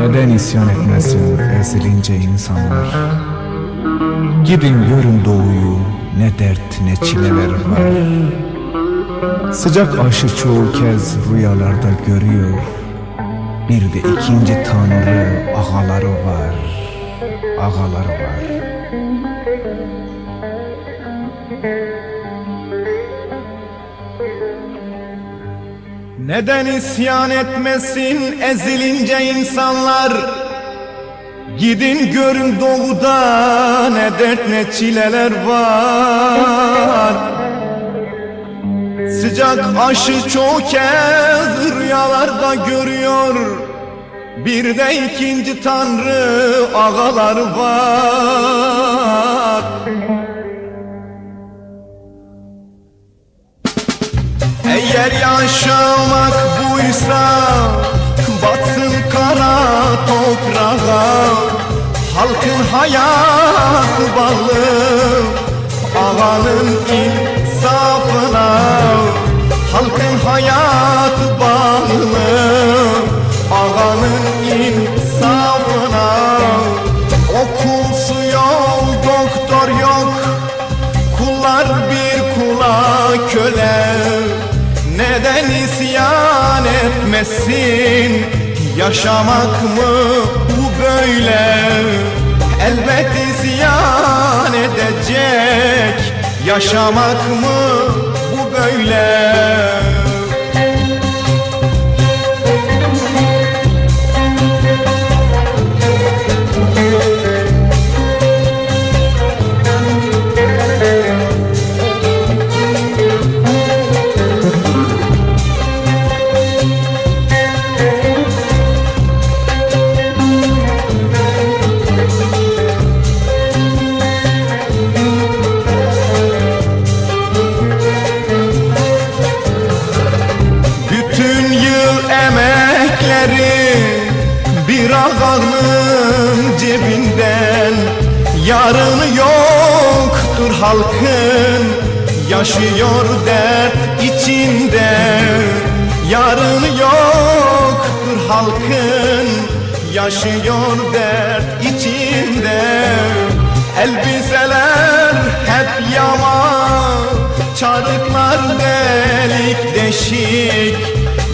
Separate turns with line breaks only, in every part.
Neden isyan etmesin ezilince insanlar? Gidin görün doğuyu ne dert ne çileler var. Sıcak aşı çoğu kez rüyalarda görüyor. Bir de ikinci tanrı ağaları var Ağaları var
Neden isyan etmesin ezilince insanlar? Gidin görün doğuda ne dert ne çileler var. Sıcak aşı çok kez rüyalarda görüyor. Bir de ikinci tanrı ağalar var Eğer yaşamak buysa Batsın kara toprağa. Halkın hayatı bağlı Ağanın insafına. Halkın hayatı bağlı Ağanın insafına. Okulsu yok, doktor yok Kullar bir kula köle Neden isyan etmesin? Yaşamak mı bu böyle? Elbet isyan edecek. Yaşamak mı bu böyle bir ağanın cebinden Yarını yoktur halkın yaşıyor dert içinde. Yarını yoktur halkın yaşıyor dert içinde. Elbiseler hep yama Çarıklar delik deşik.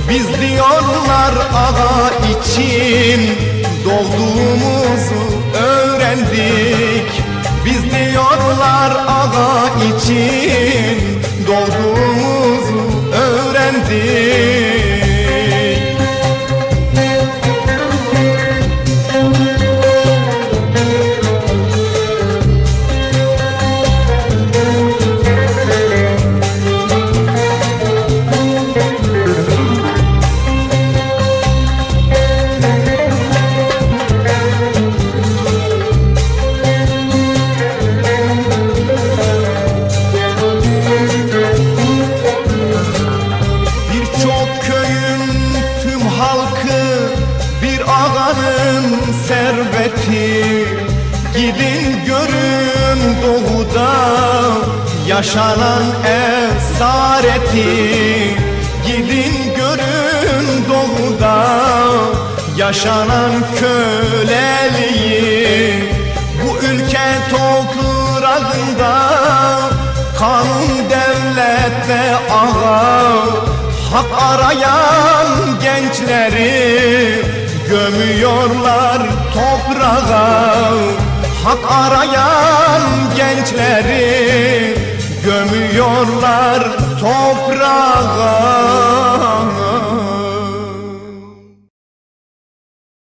Biz diyorlar ağa için Doğduğumuzu öğrendik. Biz diyorlar ağa için. Doğduğumuzu öğrendik halkı bir ağanın serveti. Gidin görün doğuda yaşanan esareti. Gidin görün doğuda yaşanan köleliği. Bu ülke toprağında Kanun devlette ağa Hak arayan gençleri Gömüyorlar toprağa. Hak arayan gençleri Gömüyorlar toprağa